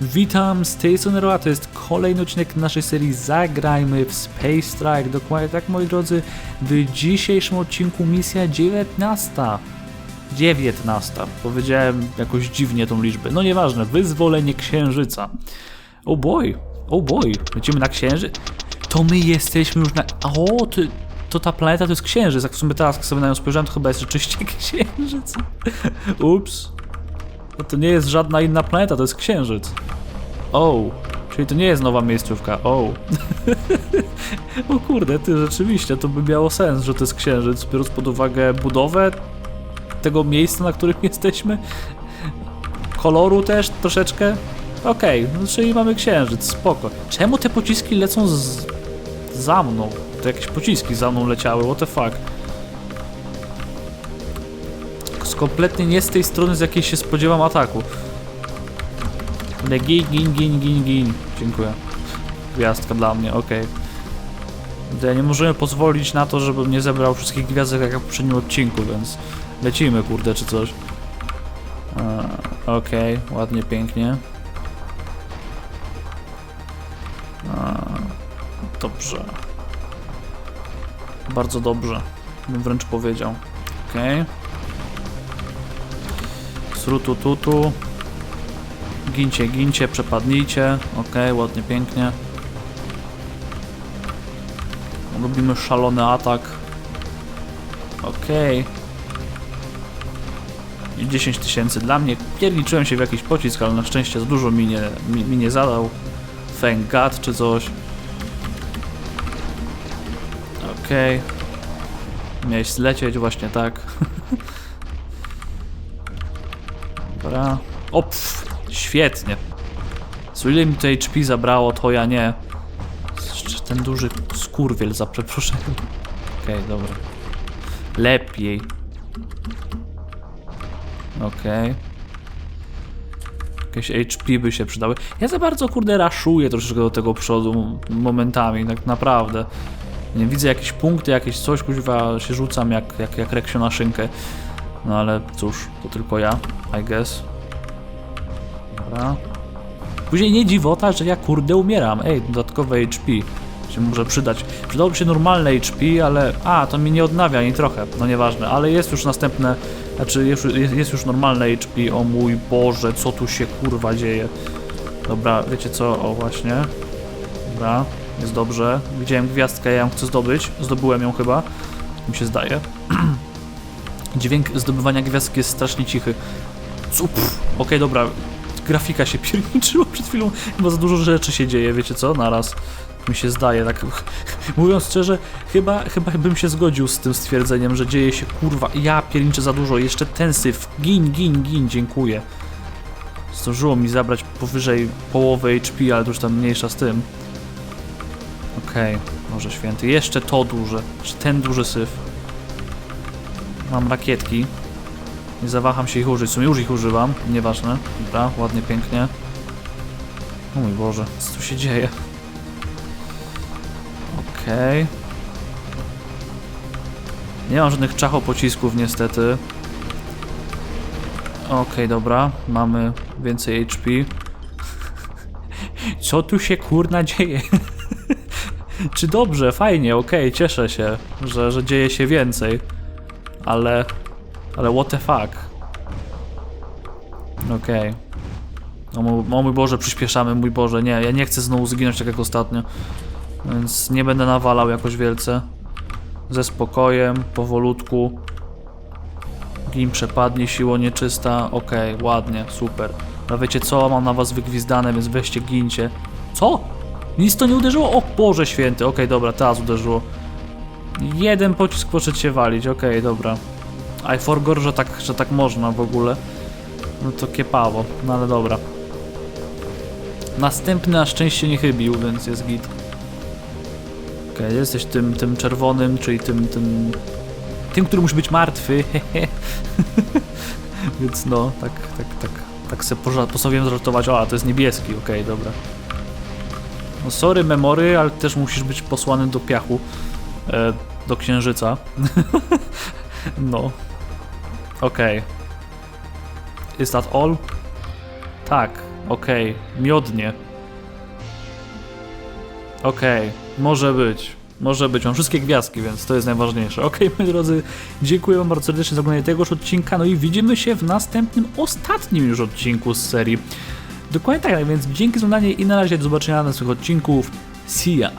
Witam, z tej strony Roa, to jest kolejny odcinek naszej serii Zagrajmy w Space Strike. Dokładnie tak, moi drodzy, w dzisiejszym odcinku misja 19. 19. Powiedziałem jakoś dziwnie tą liczbę. No nieważne, wyzwolenie księżyca. Oh boy, oh boy, lecimy na księżyc. To my jesteśmy już na... O. To ta planeta to jest księżyc. Jak w sumie teraz sobie na nią spojrzałem, to chyba jest rzeczywiście księżyc. Ups. No to nie jest żadna inna planeta, to jest księżyc. O, czyli to nie jest nowa miejscówka. O. o kurde, ty rzeczywiście, to by miało sens, że to jest księżyc, biorąc pod uwagę budowę tego miejsca, na którym jesteśmy. Koloru też troszeczkę. Okej, no czyli mamy księżyc, spoko. Czemu te pociski lecą z... za mną? To jakieś pociski za mną leciały, what the fuck. Z kompletnie nie z tej strony, z jakiej się spodziewam ataku. Ale gin, gin, gin, gin, gin. Dziękuję. Gwiazdka dla mnie, okej. Okay. Nie możemy pozwolić na to, żebym nie zebrał wszystkich gwiazdek jak w poprzednim odcinku, więc lecimy, kurde, czy coś. Okej, okay, ładnie, pięknie. Dobrze. Bardzo dobrze, bym wręcz powiedział. Okej. Okay. Srutu tutu. Gincie, gincie, przepadnijcie. Ok, ładnie, pięknie. Robimy szalony atak. Ok. I 10 tysięcy dla mnie. Pierniczyłem się w jakiś pocisk, ale na szczęście za dużo mi nie, mi, mi nie zadał. Thank God czy coś. Ok. Miałeś zlecieć właśnie tak. Dobra. O, pff, świetnie. Co ile mi to HP zabrało, to ja nie. Jeszcze ten duży skurwiel, za przeproszeniem. Okej, okay, dobra. Lepiej. Okej. Okay. Jakieś HP by się przydały. Ja za bardzo, kurde, raszuję troszeczkę do tego przodu momentami, tak naprawdę. Nie widzę jakieś punkty, jakieś coś, kuźwa, się rzucam jak, jak, jak reksio na szynkę. No ale cóż, to tylko ja, I guess. Dobra. Później nie dziwota, że ja kurde umieram. Ej, dodatkowe HP się może przydać. Przydałoby się normalne HP, ale... A, to mi nie odnawia ani trochę, no nieważne. Ale jest już następne... Znaczy, jest, jest już normalne HP. O mój Boże, co tu się kurwa dzieje. Dobra, wiecie co? O, właśnie. Dobra, jest dobrze. Widziałem gwiazdkę, ja ją chcę zdobyć. Zdobyłem ją chyba. Mi się zdaje. Dźwięk zdobywania gwiazdki jest strasznie cichy. Okej, okay, dobra. Grafika się pierniczyła przed chwilą. Chyba za dużo rzeczy się dzieje, wiecie co? Naraz. Mi się zdaje, tak mówiąc szczerze, chyba, chyba bym się zgodził z tym stwierdzeniem, że dzieje się kurwa, ja pierniczę za dużo, jeszcze ten syf, gin, gin, gin, dziękuję. Zdążyło mi zabrać powyżej połowy HP, ale to już tam mniejsza z tym. Okej, okay, może święty, jeszcze to duże, czy ten duży syf. Mam rakietki. Nie zawaham się ich użyć. W sumie już ich używam. Nieważne. Dobra, ładnie, pięknie. O mój Boże, co tu się dzieje? Okej. Okay. Nie mam żadnych czacho pocisków niestety. Okej, okay, dobra. Mamy więcej HP. Co tu się kurna dzieje? Czy dobrze, fajnie, okej, okay, cieszę się, że, że dzieje się więcej. Ale... Ale what the fuck? Okej. Okay. O, o mój Boże, przyspieszamy, mój Boże, nie, ja nie chcę znowu zginąć tak jak ostatnio. Więc nie będę nawalał jakoś wielce. Ze spokojem, powolutku. Gim przepadnie, siło nieczysta. Okej, okay, ładnie, super. No wiecie co, mam na was wygwizdane, więc weźcie, gincie. Co? Nic to nie uderzyło? O Boże święty, okej, okay, dobra, teraz uderzyło. Jeden pocisk poszedł się walić, okej, okay, dobra. I forgot, że tak, że tak można w ogóle. No to kiepało, no ale dobra. Następny na szczęście nie chybił, więc jest git. Okej, okay, jesteś tym, tym czerwonym, czyli tym, tym... Tym, który musi być martwy, Więc no, tak, tak, tak, tak sobie postanowiłem żartować. O, a to jest niebieski, okej, okay, dobra. No sorry memory, ale też musisz być posłany do piachu. E, do księżyca. no. Okej. Okay. Is that all? Tak, Okej, miodnie. Okej, może być. Może być. Mam wszystkie gwiazdki, więc to jest najważniejsze. Okej, moi drodzy, dziękuję wam bardzo serdecznie za oglądanie tegoż odcinka. No i widzimy się w następnym, ostatnim już odcinku z serii. Dokładnie tak, więc dzięki za oglądanie i na razie do zobaczenia na następnych odcinków. See ya!